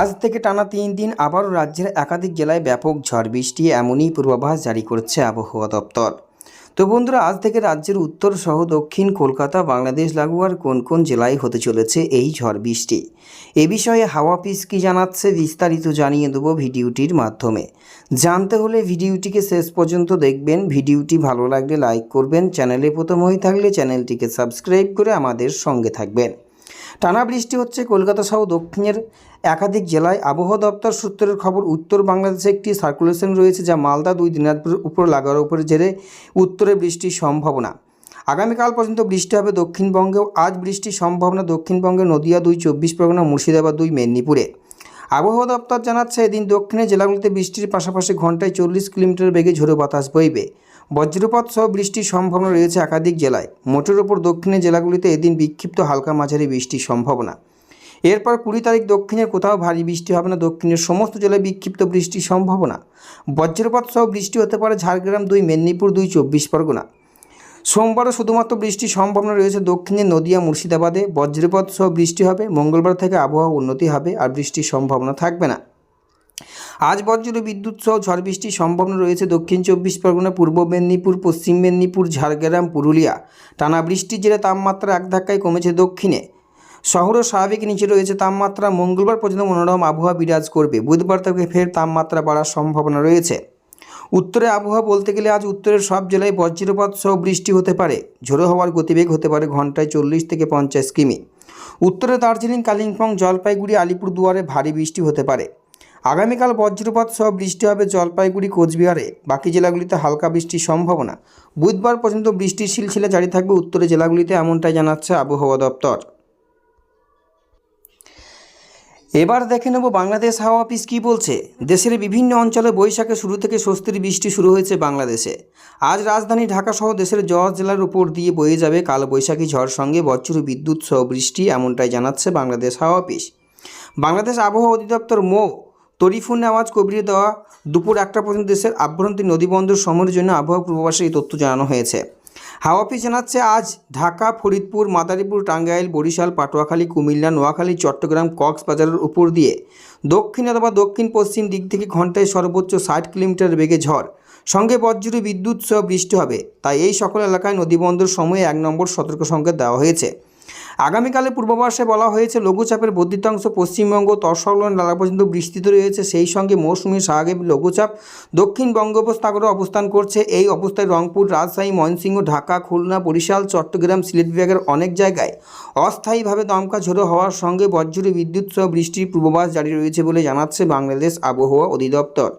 আজ থেকে টানা তিন দিন আবারও রাজ্যের একাধিক জেলায় ব্যাপক ঝড় বৃষ্টি, এমনই পূর্বাভাস জারি করেছে আবহাওয়া দপ্তর। তো বন্ধুরা, আজ থেকে রাজ্যের উত্তর সহ দক্ষিণ কলকাতা, বাংলাদেশ লাগোয়ার কোন কোন জেলায় হতে চলেছে এই ঝড় বৃষ্টি? এ বিষয়ে হাওয়া পিস কি জানাচ্ছে বিস্তারিত জানিয়ে দেবো ভিডিওটির মাধ্যমে। জানতে হলে ভিডিওটিকে শেষ পর্যন্ত দেখবেন। ভিডিওটি ভালো লাগলে লাইক করবেন, চ্যানেলে প্রথম হয়ে থাকলে চ্যানেলটিকে সাবস্ক্রাইব করে আমাদের সঙ্গে থাকবেন। টানা বৃষ্টি হচ্ছে কলকাতা সহ দক্ষিণের একাধিক জেলায়। আবহাওয়া দপ্তর সূত্রের খবর, উত্তর বাংলাদেশে একটি সার্কুলেশন রয়েছে যা মালদা, দুই দিনাজপুরের উপর লাগার উপরে জেরে উত্তরে বৃষ্টির সম্ভাবনা। আগামীকাল পর্যন্ত বৃষ্টি হবে দক্ষিণবঙ্গেও। আজ বৃষ্টির সম্ভাবনা দক্ষিণবঙ্গে নদিয়া দুই, চব্বিশ পরগনা, মুর্শিদাবাদ দুই, মেদিনীপুরে। আবহাওয়া দপ্তর জানাচ্ছে, এদিন দক্ষিণের জেলাগুলিতে বৃষ্টির পাশাপাশি ঘন্টায় চল্লিশ কিলোমিটার বেগে ঝোড়ো বাতাস বইবে। বজ্রপাত সহ বৃষ্টির সম্ভাবনা রয়েছে একাধিক জেলায়। মোটের ওপর দক্ষিণের জেলাগুলিতে এদিন বিক্ষিপ্ত হালকা মাঝারি বৃষ্টির সম্ভাবনা। এরপর কুড়ি তারিখ দক্ষিণের কোথাও ভারী বৃষ্টি হবে না, দক্ষিণের সমস্ত জেলায় বিক্ষিপ্ত বৃষ্টির সম্ভাবনা। বজ্রপাত সহ বৃষ্টি হতে পারে ঝাড়গ্রাম দুই, মেদিনীপুর দুই, চব্বিশ পরগনা। সোমবারও শুধুমাত্র বৃষ্টির সম্ভাবনা রয়েছে দক্ষিণে নদিয়া, মুর্শিদাবাদে। বজ্রপাত সহ বৃষ্টি হবে, মঙ্গলবার থেকে আবহাওয়া উন্নতি হবে, আর বৃষ্টির সম্ভাবনা থাকবে না। আজ বজ্র, বিদ্যুৎ সহ ঝড় বৃষ্টির সম্ভাবনা রয়েছে দক্ষিণ চব্বিশ পরগনা, পূর্ব মেদিনীপুর, পশ্চিম মেদিনীপুর, ঝাড়গ্রাম, পুরুলিয়া। টানা বৃষ্টির জেরে তাপমাত্রা এক ধাক্কায় কমেছে দক্ষিণে। শহরও স্বাভাবিক নিচে রয়েছে তাপমাত্রা। মঙ্গলবার পর্যন্ত মনোরম আবহাওয়া বিরাজ করবে। বুধবার থেকে ফের তাপমাত্রা বাড়ার সম্ভাবনা রয়েছে। উত্তরে আবহাওয়া বলতে গেলে আজ উত্তরের সব জেলায় বজ্রপাত সহ বৃষ্টি হতে পারে। ঝোড়ো হওয়ার গতিবেগ হতে পারে ঘন্টায় চল্লিশ থেকে পঞ্চাশ কিমি। উত্তরে দার্জিলিং, কালিম্পং, জলপাইগুড়ি, আলিপুরদুয়ারে ভারী বৃষ্টি হতে পারে। আগামীকাল বজ্রপাত সহ বৃষ্টি হবে জলপাইগুড়ি, কোচবিহারে। বাকি জেলাগুলিতে হালকা বৃষ্টির সম্ভাবনা। বুধবার পর্যন্ত বৃষ্টির সিলসিলা জারি থাকবে। উত্তরের জেলাগুলিতে এমনটাই জানাচ্ছে আবহাওয়া দপ্তর। এবার দেখে নেব বাংলাদেশ হাওয়া অফিস কী বলছে। দেশের বিভিন্ন অঞ্চলে বৈশাখে শুরু থেকে স্বস্তির বৃষ্টি শুরু হয়েছে বাংলাদেশে। আজ রাজধানী ঢাকা সহ দেশের জজ জেলার উপর দিয়ে বয়ে যাবে কালবৈশাখী ঝড় সঙ্গে বজ্র, বিদ্যুৎ সহ বৃষ্টি, এমনটাই জানাচ্ছে বাংলাদেশ হাওয়া অফিস। বাংলাদেশ আবহাওয়া অধিদপ্তর মো। তরিফুন নেওয়াজ কবির দেওয়া দুপুর একটা পর্যন্ত দেশের আভ্যন্তরীণ নদীবন্দর সময়ের জন্য আবহাওয়া পূর্বাভাসে এই তথ্য জানানো হয়েছে। হাওয়া অফিস জানাচ্ছে, আজ ঢাকা, ফরিদপুর, মাদারীপুর, টাঙ্গাইল, বরিশাল, পাটুয়াখালী, কুমিল্লা, নোয়াখালী, চট্টগ্রাম, কক্সবাজারের উপর দিয়ে দক্ষিণ অথবা দক্ষিণ পশ্চিম দিক থেকে ঘন্টায় সর্বোচ্চ ষাট কিলোমিটার বেগে ঝড়। সঙ্গে বজ্র, বিদ্যুৎ সহ বৃষ্টি হবে। তাই এই সকল এলাকায় নদীবন্দর সময়ে এক নম্বর সতর্ক সংকেত দেওয়া হয়েছে। আগামীকালে পূর্বাভাসে বলা হয়েছে, লঘুচাপের বর্ধিতাংশ পশ্চিমবঙ্গ, তৎসংলগ্ন এলাকা পর্যন্ত বিস্তৃত রয়েছে। সেই সঙ্গে মৌসুমি স্বাভাবিক লঘুচাপ দক্ষিণ বঙ্গোপসাগরে অবস্থান করছে। এই অবস্থায় রংপুর, রাজশাহী ময়নসিংহ ঢাকা, খুলনা, বরিশাল, চট্টগ্রাম সিলেট বিভাগের অনেক জায়গায় অস্থায়ীভাবে দমকা ঝোড়ো হওয়ার সঙ্গে বজ্র, বিদ্যুৎ সহ বৃষ্টির পূর্বাভাস জারি রয়েছে বলে জানাচ্ছে বাংলাদেশ আবহাওয়া অধিদপ্তর।